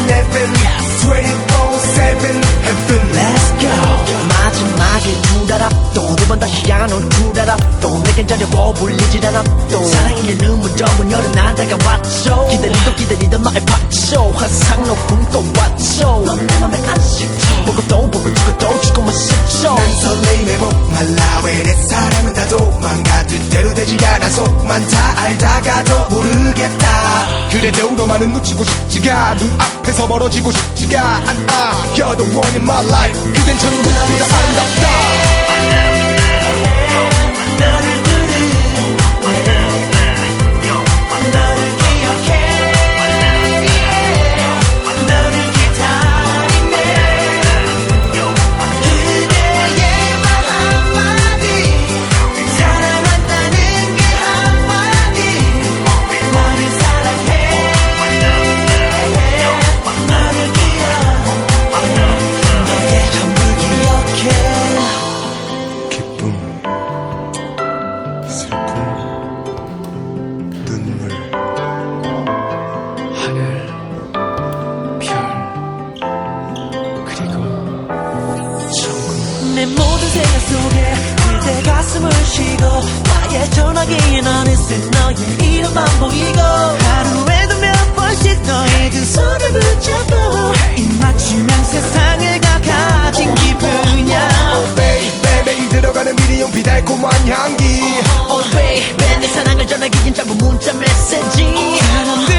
and FM. 다가놓은 줄 알아. 또 내겐 전혀 거불리질 않아. 또 사랑의 이름은 전문 열은 난 다가왔죠. 기다리던 기다리던 나의 봤죠. 환상 높은 꽃왔죠. 넌내 맘에 안식죠. 보고 또 보고 죽고 또 죽고만 싶죠. 난 설레임에 목말라 왜 내 사랑은 다 도망가 뜻대로 되지 않아 속만 다 알다가도 모르겠다. 그래도 너만은 놓치고 싶지가 눈 앞에서 멀어지고 싶지가 않아. You're the one in my life. 그댄 전부보다 아름답다 어느새 너의 이름만 보이고 하루에도 몇 번씩 너의 두 손을 붙잡고 입 맞추면 세상을 다 가진 기분이야. Oh baby 들어가는 미리용피 달콤한 향기. Oh baby 내 사랑을 전하기 엔 짧은 문자 메시지. 사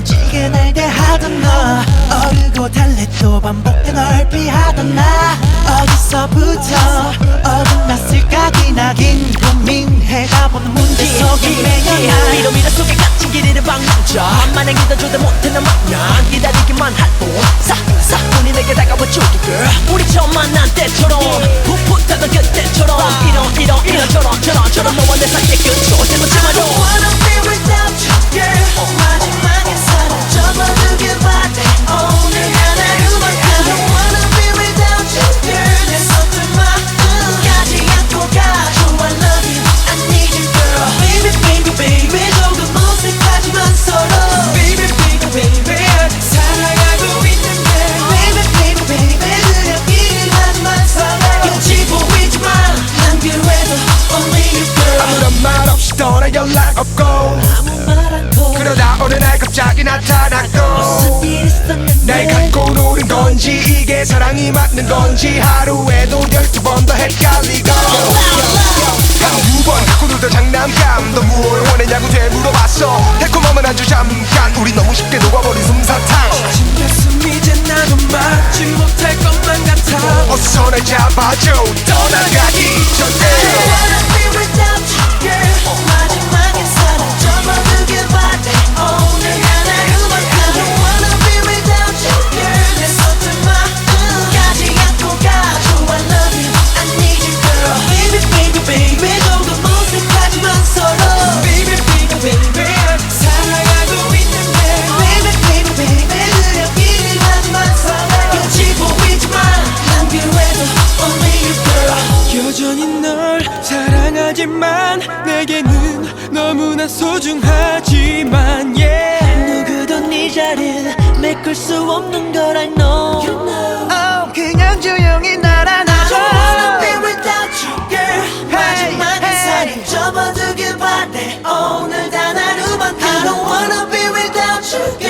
모지게 날 대하던 너. 어르고 달래도 반복된 널 피하던 나. 어디서부터 어긋났을까 기나긴 고민해가 보는 문제 속에 매여나 미로 미로 속에 갇힌 길이를 방랑자 만약 믿어줘도 못하는 망냥 기다리기만 할뿐 사사뿐이 내게 다가와 줄게 girl. 우리 처음 만난 때처럼 풋풋하던 그때처럼 이런 이런 이런 저런 저런 저런 너와 내 사이의 끝도 세놓지 마줘 I don't wanna be without you girl. 마지막에 사 어서 날 잡아줘. 떠나가기 전에 메꿀 수 없는 걸 I know, you know. oh, 그냥 조용히 날아나줘 I don't wanna be without you, girl. 마지막 인사를 접어두길 바래. 오늘 단 하루만 I don't wanna be without you, girl.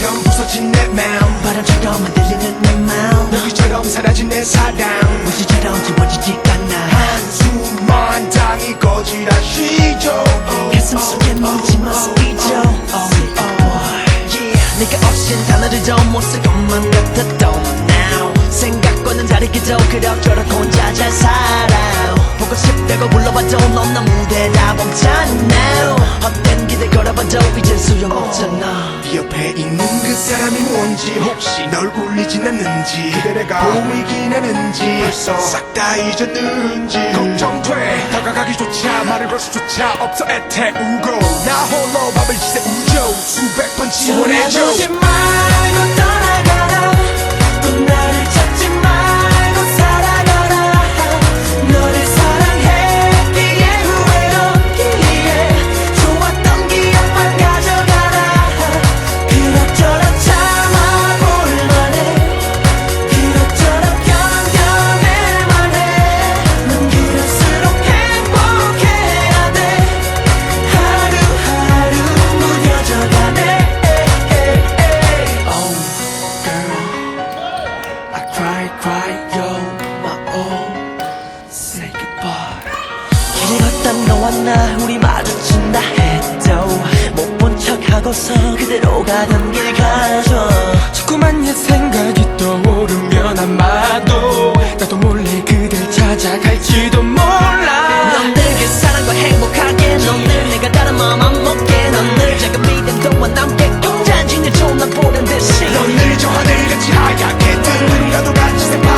파도처럼 부서진 내 마음. 바람처럼 흔들리는 내 마음. 무기처럼 사라진 내 사랑. 무시처럼 지워지지가 않아. 한숨만 당이 꺼지라. 쉬죠. 가슴 속에 oh, yeah. 네가 없인 단어들도 못쓸 것만 같았던 now. 생각과는 다르게도 그럭저럭 혼자 잘 살아 보고 싶다고 불러봐도 넌 너무대 다 멈잖아 헛된 기대 걸어봐도 이젠 소용없잖아. 네 옆에 있는 그 사람이 뭔지 혹시 널 울리진 않는지 그대 내가 보이긴 하는지 벌써 싹 다 잊었는지 걱정돼. 다가가기조차 말을 걸 수조차 없어 애태우고. 나 홀로 밤을 지새우죠 수백 번 지원해줘 cry, cry, yo, my all. Say goodbye. 길을 걷다 너와 나 우리 마주친다 해도 못 본 척하고서 그대로 가던 길 가줘 자꾸만 옛 생각이 떠오르면 아마도 나도 몰래 그댈 찾아갈지도 몰라 보는 듯이 넌늘 저 하늘같이 하얗게 누군가도 같이 새파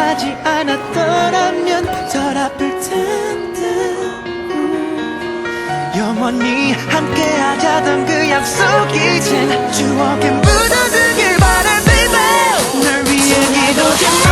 만나지 않았더라면 덜 아플 텐데. 음. 영원히 함께하자던 그 약속 이젠 추억엔 묻어두길 바래 baby 널 위해 기도 좀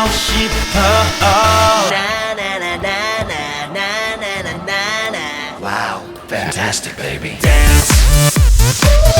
直しと Wow, fantastic baby. Dance.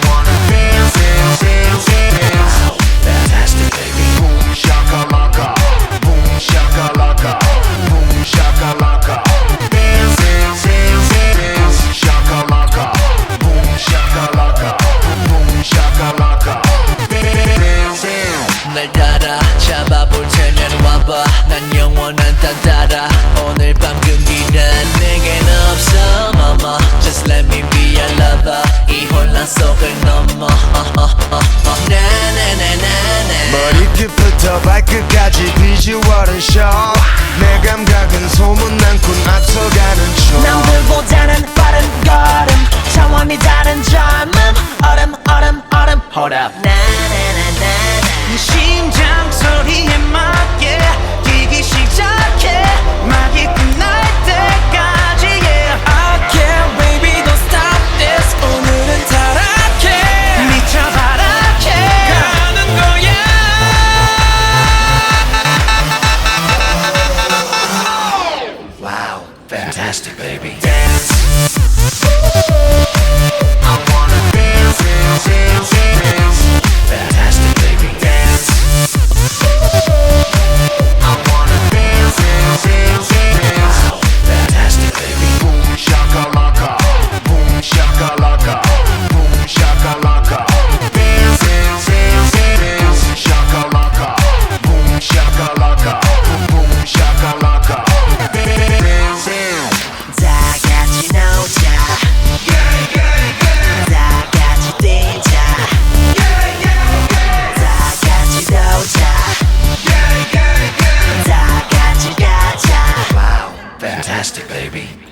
속을 넘어. 나나나나나. 머리끝부터 발끝까지 비주얼은 셔내 감각은 소문난군 앞서가는 척 남들보다는 빠른 걸음. 차원이 다른 젊음. 얼음 얼음 얼음. Hold up. 나나. dance. I wanna dance, dance, dance. baby.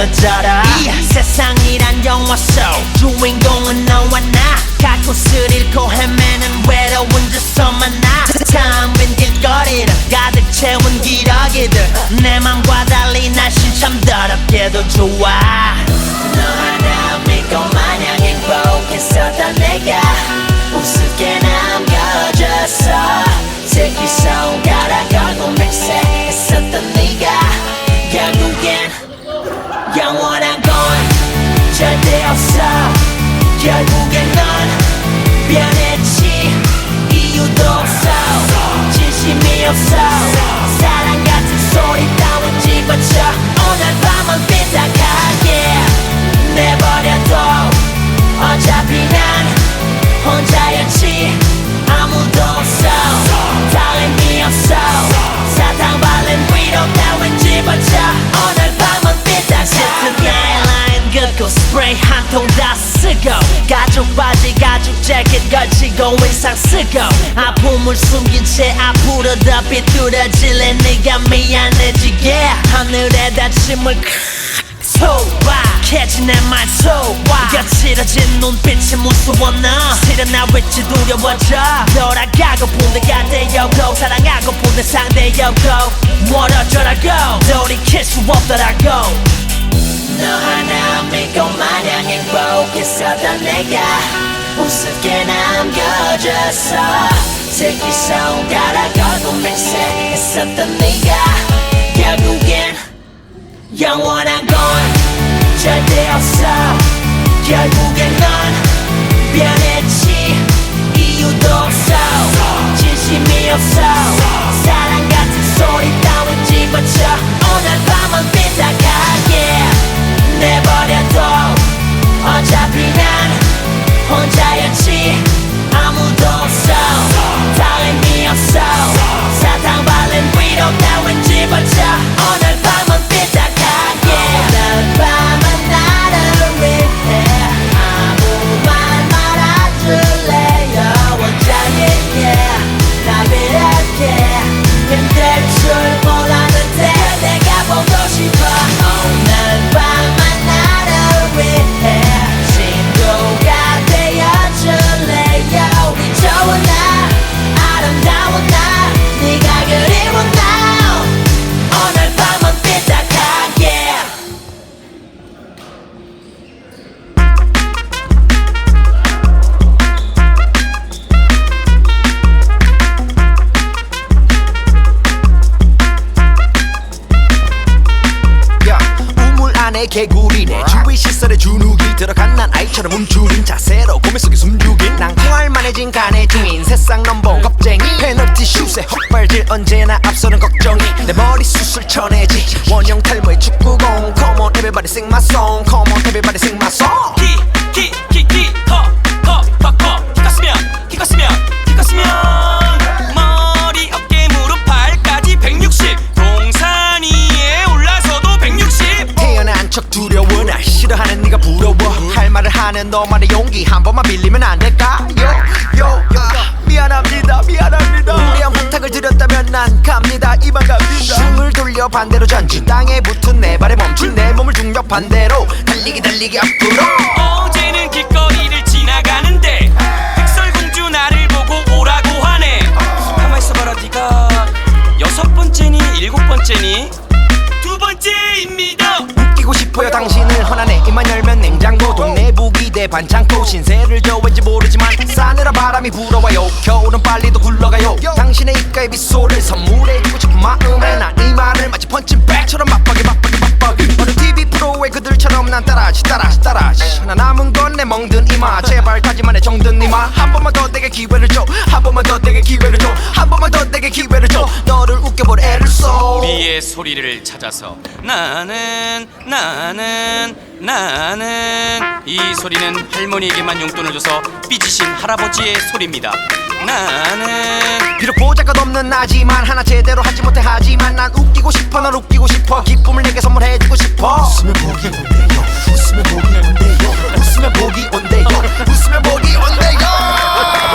부러져라 이 세상이란 영화 속 주인공은 너와 나. 가곳을 잃고 헤매는 외로운 만나. 텅빈 길거리를 가득 채운 기러기들. 내 맘과 달리 날씨 참 더럽게도 좋아 스프레이 한통다 쓰고 가죽 바지 가죽 재킷 걸치고 의상 쓰고 아픔을 숨긴 채 앞으로 더 비뚤어질래 네가 미안해지게 하늘에다 침을 소박해진 내말 소와. 거칠어진 눈빛이 무서워 너 실은 나 왠지 두려워져? 돌아가고픈 내가 되었고 사랑하고픈 내 상대였고 멀어져라고. 돌이킬 수 없더라고 너 하나 믿고 마냥 행복했었던 내가 우습게 남겨졌어. 특히 손가락 걸고 맹세했었던 네가 결국엔 영원한 건 절대 없어. 결국엔 넌 변했지. 이유도 없어. 진심이 없어 들어간 난 아이처럼 움츠린 자세로 고민 속에 숨죽인 난 콩알만해진 간의 주인. 세상 넘버 겁쟁이. 페널티 슛에 헛발질 언제나 앞서는 걱정이. 내 머리 수술 쳐내지. 원형 탈모의 축구공. Come on everybody sing my song. Come on everybody sing my song. 키키 하는 너만의 용기 한 번만 빌리면 안 될까? 요요 미안합니다 미안합니다. 무리한 부탁을 드렸다면 난 갑니다 이만 갑니다. 숨을 돌려 반대로 전진. 땅에 붙은 내 발에 멈춘 내 몸을 중력 반대로 달리기 달리기 앞으로. 어제는 길거리를 지나가는데 백설공주 나를 보고 오라고 하네. 가만 있어봐라 네가. 여섯 번째니 일곱 번째니? 두 번째입니다. 웃기고 싶어요 당신을. 허나네 입만 열면 냉장고 동네 부기대 반창고. 신세를 져 왠지 모르지만 싸늘한 바람이 불어와요. 겨울은 빨리도 굴러가요. 당신의 입가에 미소를 선물해주고 싶은 마음에 난이 말을 마치 펀칭백처럼 맞박이 맞박이 맞박이. 어느 TV 프로의 그들처럼 난 따라하지 따라하지 따라하지. 하나 남은 건 내 멍든 이마. 제발 가지만 해 정든 이마. 한 번만 더 내게 기회를 줘한 번만 더 내게 기회를 줘한 번만 더 내게 기회를 줘. 너를 웃겨볼 애 우리의 소리를 찾아서 나는 나는 나는. 이 소리는 할머니에게만 용돈을 줘서 삐지신 할아버지의 소리입니다. 나는. 비록 보잘것 없는 나지만 하나 제대로 하지 못해 하지만 난 웃기고 싶어 널 웃기고 싶어. 기쁨을 내게 선물해주고 싶어. 웃으면 복이 온대요. 웃으면 복이 온대요. 웃으면 복이 온대요. 웃으면 복이 온대요